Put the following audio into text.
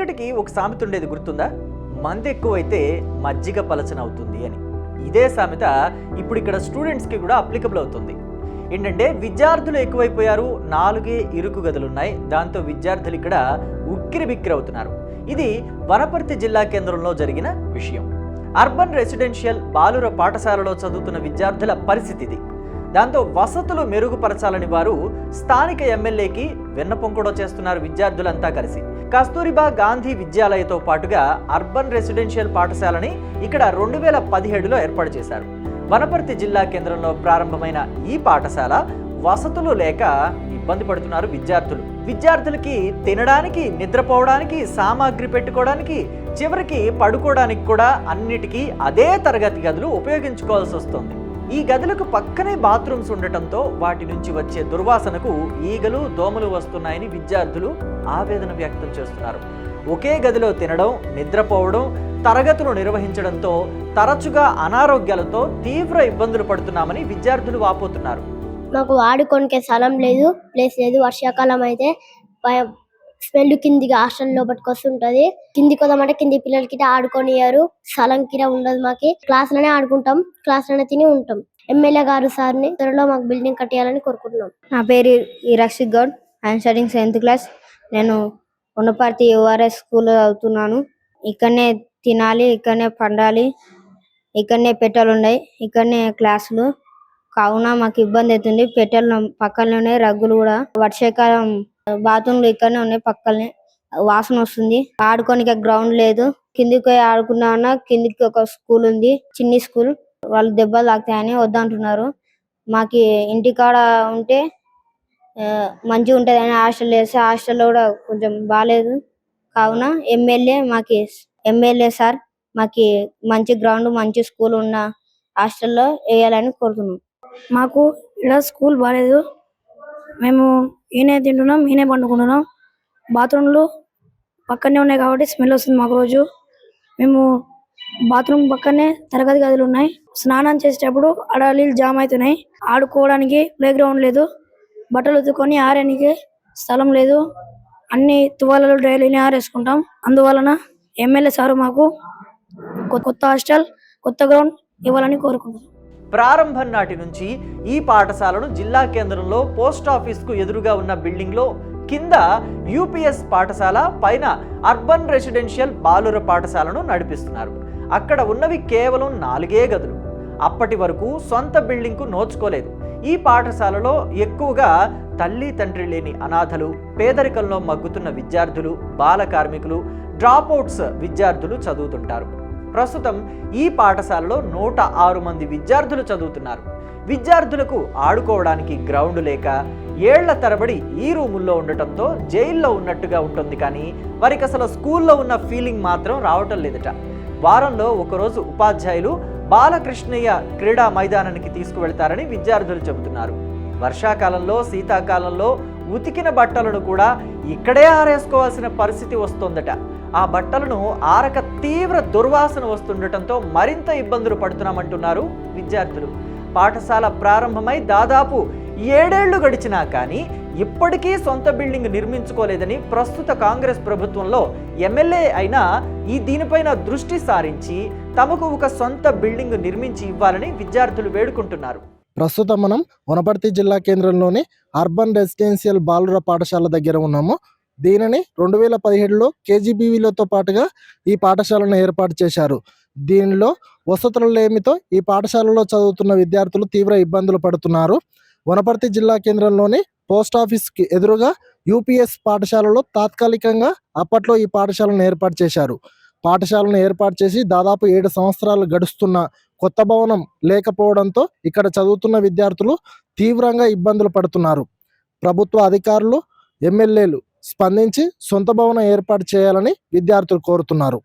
వెనకటికి ఒక సామెత ఉండేది గుర్తుందా? మంది ఎక్కువైతే మజ్జిగ పలచన అవుతుంది అని. ఇదే సామెత ఇప్పుడు ఇక్కడ స్టూడెంట్స్కి కూడా అప్లికబుల్ అవుతుంది. ఏంటంటే విద్యార్థులు ఎక్కువైపోయారు నాలుగే ఇరుకు గదులున్నాయి దాంతో విద్యార్థులు ఇక్కడ ఉక్కిరి బిక్కిరి అవుతున్నారు. ఇది వనపర్తి జిల్లా కేంద్రంలో జరిగిన విషయం. అర్బన్ రెసిడెన్షియల్ బాలుర పాఠశాలలో చదువుతున్న విద్యార్థుల పరిస్థితి ఇది దాంతో వసతులు మెరుగుపరచాలని వారు స్థానిక ఎమ్మెల్యేకి విన్నపం కూడా చేస్తున్నారు విద్యార్థులంతా కలిసి. కస్తూరిబా గాంధీ విద్యాలయతో పాటుగా అర్బన్ రెసిడెన్షియల్ పాఠశాలని ఇక్కడ రెండు వేల పదిహేడులో ఏర్పాటు చేశారు. వనపర్తి జిల్లా కేంద్రంలో ప్రారంభమైన ఈ పాఠశాల వసతులు లేక ఇబ్బంది పడుతున్నారు విద్యార్థులు. విద్యార్థులకి తినడానికి నిద్రపోవడానికి సామాగ్రి పెట్టుకోవడానికి చివరికి పడుకోవడానికి కూడా అన్నిటికీ అదే తరగతి గదులు ఉపయోగించుకోవాల్సి వస్తుంది. ఈ గదులకు పక్కనే బాత్రూమ్స్ ఉండటంతో వాటి నుంచి వచ్చే దుర్వాసనకు ఈగలు దోమలు వస్తున్నాయని విద్యార్థులు ఆవేదన వ్యక్తం చేస్తున్నారు. ఒకే గదిలో తినడం నిద్రపోవడం తరగతులు నిర్వహించడంతో తరచుగా అనారోగ్యాలతో తీవ్ర ఇబ్బందులు పడుతున్నామని విద్యార్థులు వాపోతున్నారు. మాకు ఆడుకోనికే స్థలం లేదు ప్లేస్ లేదు. వర్షాకాలం అయితే స్మెల్ కిందికి హాస్టల్ లోపలికి వస్తుంటది. కిందికి వదామంటే కింది పిల్లలకి ఆడుకోనియరు స్థలం కిరా ఉండదు మాకి. క్లాస్లోనే ఆడుకుంటాం. క్లాస్లోనే తిని ఉంటాం. ఎమ్మెల్యే గారు సార్ని త్వరలో మాకు బిల్డింగ్ కట్టేయాలని కోరుకుంటున్నాం. నా పేరు Irakshit Goud. I'm studying seventh class నేను ఉన్నపర్తి యుఆర్ఎస్ స్కూల్లో చదువుతున్నాను. ఇక్కడనే తినాలి ఇక్కడనే పండాలి ఇక్కడనే పెట్టెలు ఉన్నాయి ఇక్కడనే క్లాసులు కావున మాకు ఇబ్బంది అవుతుంది. పెట్టెలు పక్కనే రగ్గులు కూడా. వర్షాకాలం బాత్రూమ్లు ఇక్కడనే ఉన్నాయి పక్కనే. వాసన వస్తుంది. ఆడుకోనికి గ్రౌండ్ లేదు. కిందికి పోయి ఆడుకున్నా కిందికి ఒక స్కూల్ ఉంది చిన్ని స్కూల్. వాళ్ళు దెబ్బలు తాకుతాయని వద్దంటున్నారు. మాకి ఇంటికాడ ఉంటే మంచిగా ఉంటది అని హాస్టల్ వేస్తే హాస్టల్లో కూడా కొంచెం బాగాలేదు కావున ఎమ్మెల్యే మాకి ఎమ్మెల్యే సార్ మాకి మంచి గ్రౌండ్ మంచి స్కూల్ ఉన్న హాస్టల్లో వేయాలని కోరుతున్నాం. మాకు ఇక్కడ స్కూల్ బాగాలేదు మేము ఈయనే తింటున్నాం ఈయనే పండుకుంటున్నాం. బాత్రూంలు పక్కనే ఉన్నాయి కాబట్టి స్మెల్ వస్తుంది మాకు రోజు. మేము బాత్రూమ్ పక్కనే తరగతి గదులు ఉన్నాయి. స్నానం చేసేటప్పుడు ఆడ జామ్ అవుతున్నాయి. ఆడుకోవడానికి ప్లే గ్రౌండ్ లేదు. బట్టలు ఉతుకొని ఆరేనికి స్థలం లేదు. అన్ని తువాలలు డ్రైలీని ఆరేసుకుంటాం. అందువలన ఎమ్మెల్యే సారు మాకు కొత్త హాస్టల్ కొత్త గ్రౌండ్ ఇవ్వాలని కోరుకుంటున్నాం. ప్రారంభం నాటి నుంచి ఈ పాఠశాలను జిల్లా కేంద్రంలో పోస్ట్ ఆఫీస్కు ఎదురుగా ఉన్న బిల్డింగ్లో కింద యూపీఎస్ పాఠశాల పైన అర్బన్ రెసిడెన్షియల్ బాలుర పాఠశాలను నడిపిస్తున్నారు. అక్కడ ఉన్నవి కేవలం నాలుగే గదులు. అప్పటి వరకు సొంత బిల్డింగ్కు నోచుకోలేదు. ఈ పాఠశాలలో ఎక్కువగా తల్లి తండ్రి లేని అనాథలు పేదరికంలో మగ్గుతున్న విద్యార్థులు బాల కార్మికులు డ్రాప్అవుట్స్ విద్యార్థులు చదువుతుంటారు. ప్రస్తుతం ఈ పాఠశాలలో నూట ఆరు మంది విద్యార్థులు చదువుతున్నారు. విద్యార్థులకు ఆడుకోవడానికి గ్రౌండ్ లేక ఏళ్ళ తరబడి ఈ రూముల్లో ఉండటంతో జైల్లో ఉన్నట్టుగా ఉంటుంది కానీ వారికి అసలు స్కూల్లో ఉన్న ఫీలింగ్ మాత్రం రావటం లేదట. వారంలో ఒకరోజు ఉపాధ్యాయులు బాలకృష్ణయ్య క్రీడా మైదానానికి తీసుకువెళ్తారని విద్యార్థులు చెబుతున్నారు. వర్షాకాలంలో శీతాకాలంలో ఉతికిన బట్టలను కూడా ఇక్కడే ఆరేసుకోవాల్సిన పరిస్థితి వస్తోందట. ఆ బట్టలను ఆరక తీవ్ర దుర్వాసన వస్తుండటంతో మరింత ఇబ్బందులు పడుతున్నామంటున్నారు విద్యార్థులు. పాఠశాల ప్రారంభమై దాదాపు ఏడేళ్ళు గడిచినా కానీ ఇప్పటికీ సొంత బిల్డింగ్ నిర్మించుకోలేదని ప్రస్తుత కాంగ్రెస్ ప్రభుత్వంలో ఎమ్మెల్యే అయినా ఈ దీనిపైన దృష్టి సారించి తమకు ఒక సొంత బిల్డింగ్ నిర్మించి ఇవ్వాలని విద్యార్థులు వేడుకుంటున్నారు. ప్రస్తుతం మనం వనపర్తి జిల్లా కేంద్రంలోని అర్బన్ రెసిడెన్షియల్ బాలుర పాఠశాల దగ్గర ఉన్నాము. దీనిని రెండు వేల పదిహేడులో కేజీబీవీలతో పాటుగా ఈ పాఠశాలను ఏర్పాటు చేశారు. దీనిలో వసతుల లేమితో ఈ పాఠశాలలో చదువుతున్న విద్యార్థులు తీవ్ర ఇబ్బందులు పడుతున్నారు. వనపర్తి జిల్లా కేంద్రంలోని పోస్ట్ ఆఫీస్కి ఎదురుగా యూపీఎస్ పాఠశాలలో తాత్కాలికంగా అప్పట్లో ఈ పాఠశాలను ఏర్పాటు చేశారు. పాఠశాలను ఏర్పాటు చేసి దాదాపు ఏడు సంవత్సరాలు గడుస్తున్న కొత్త భవనం లేకపోవడంతో ఇక్కడ చదువుతున్న విద్యార్థులు తీవ్రంగా ఇబ్బందులు పడుతున్నారు. ప్రభుత్వ అధికారులు ఎమ్మెల్యేలు స్పందించి సొంత భవనం ఏర్పాటు చేయాలని విద్యార్థులు కోరుతున్నారు.